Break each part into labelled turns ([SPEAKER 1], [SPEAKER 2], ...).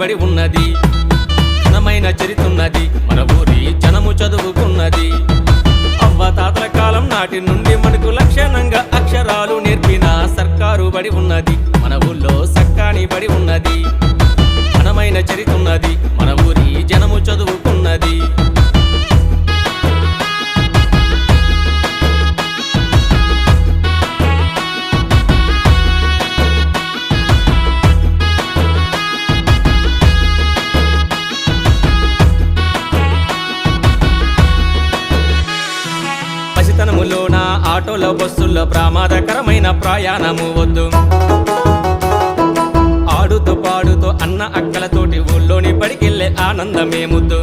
[SPEAKER 1] ఊళ్ళో ఉన్నది. ఘనమైన చరితున్నది. మన ఊరి జనము చదువుకున్నది. అవ్వ తాతల కాలం నాటి నుండి మనకు లక్షణంగా అక్షరాలు నేర్పిన సర్కారు బడి ఉన్నది. మన ఊళ్ళో సక్కాని బడి ఉన్నది. ఘనమైన చరిత్ర ఆటోలో బస్సుల్లో ప్రమాదకరమైన ప్రయాణము వద్దు. ఆడుతూ పాడుతూ అన్న అక్కలతోటి ఊళ్ళోని పడికెళ్ళే ఆనందమే ముద్దు.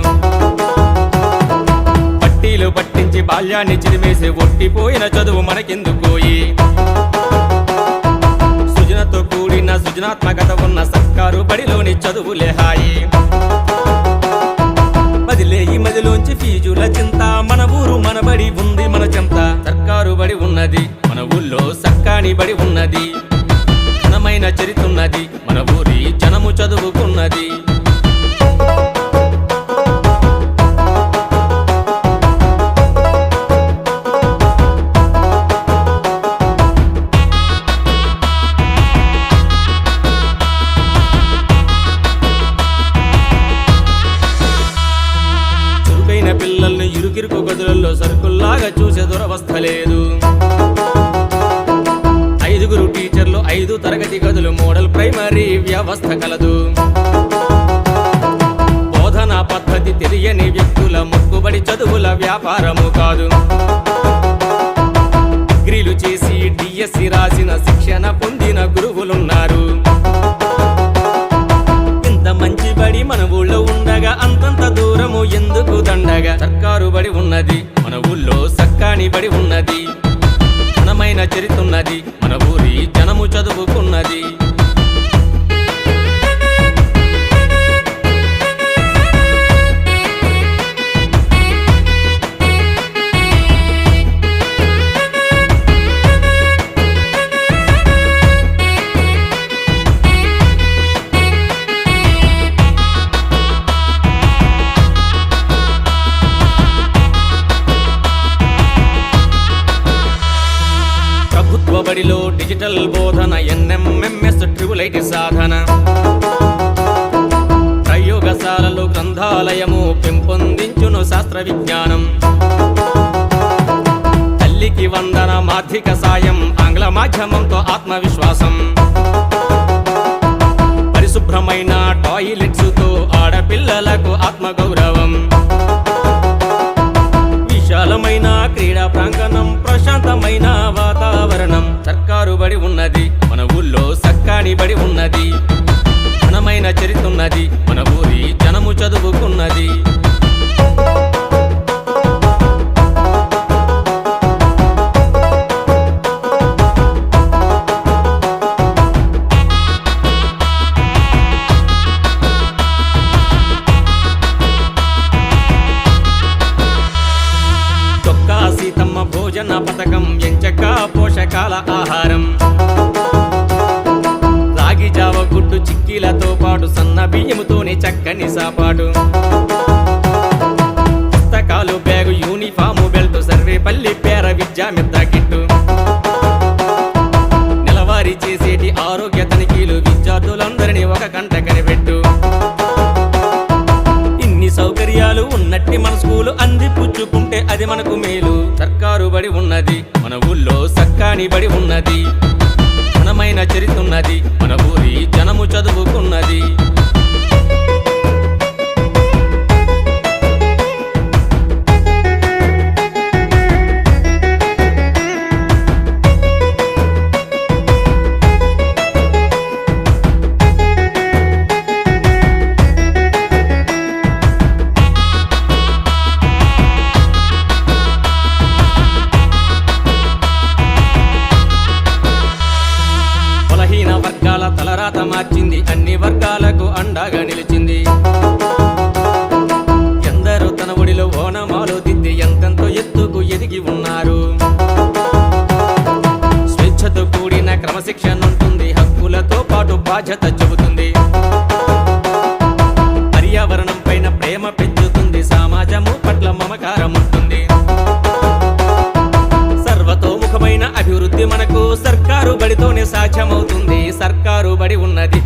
[SPEAKER 1] పట్టీలు పట్టించి బాల్యాన్ని చిరివేసి ఒట్టిపోయిన చదువు మనకెందుకోయి సృజనతో కూడిన సృజనాత్మకత ఉన్న సర్కారు బడిలోని చదువులే హాయి. మదిలే ఈ మదిలోంచి ఫీజుల చింత మన ఊరు మనబడి ఉంది సర్కారు ఉన్నది. మన ఊళ్ళో సక్కాని బడి ఉన్నది. ఘనమైన చరితున్నది. మన ఊరి జనము చదువుకున్నది. చురుకైన పిల్లల్ని ఇరుకిరుకు గదులలో సరుకుల్లాగా చూసే దురవస్థ లేదు. తరగతి గదులు మోడల్ ప్రైమరీ వ్యవస్థ కలదు. బోధనా పద్ధతి తెలియని వ్యక్తుల మొక్కుబడి చదువుల వ్యాపారము కాదు. డిగ్రీలు చేసి డిఎస్సి రాసిన శిక్షణ పొందిన గురువులున్నారు. ఇంత మంచి బడి మన ఊళ్ళో ఉండగా అంతంత దూరము ఎందుకు దండగా? సర్కారు బడి ఉన్నది మన ఊళ్ళో సక్కాని బడి ఉన్నది. చరిత్ర ఉన్నది మన బడిలో డిజిటల్ బోధన ఎన్ఎంఎంఎస్ ట్రిబుల్ ఐటి సాధన. ప్రయోగశాలలు గ్రంథాలయము పెంపొందించును శాస్త్ర విజ్ఞానం తల్లికి వందన మాధ్యక సాయం ఆంగ్ల మాధ్యమంతో ఆత్మవిశ్వాసం. పరిశుభ్రమైన టాయిలెట్స్తో ఆడపిల్లలకు ఆత్మగౌరవం. విశాలమైన క్రీడా ప్రాంగణం ప్రశాంతమైన సర్కారు బడి ఉన్నది. మన ఊళ్ళో సక్కాని బడి ఉన్నది. ఘనమైన ఉన్నది. మన ఊరి జనము చదువుకున్నది. సాపాటు. పుస్తకాలు బ్యాగు యూనిఫాము బెల్ట్ సర్వేపల్లి పేర విద్యా మిద్ద కిట్టు. నెలవారీ చేసేటి ఆరోగ్య తనిఖీలు విద్యార్థులందరినీ ఒక కంట కనిపెట్టు. ఇన్ని సౌకర్యాలు ఉన్నట్టి మన స్కూలు అంది పుచ్చుకుంటే అది మనకు మేలు. సర్కారు బడి ఉన్నది మన ఊళ్ళో సక్కాని బడి ఉన్నది. ఘనమైన ఉన్నది మన ఊరి జనము చదువుకు మార్చింది అన్ని వర్గాలకు అండగా నిలిచింది. ఎందరో తన ఒడిలో ఓనమాలు దిద్ది ఎంతెంతో ఎత్తుకు ఎదిగి ఉన్నారు. స్వేచ్ఛతో కూడిన క్రమశిక్షణ ఉంటుంది. హక్కులతో పాటు బాధ్యత పడి ఉన్నది.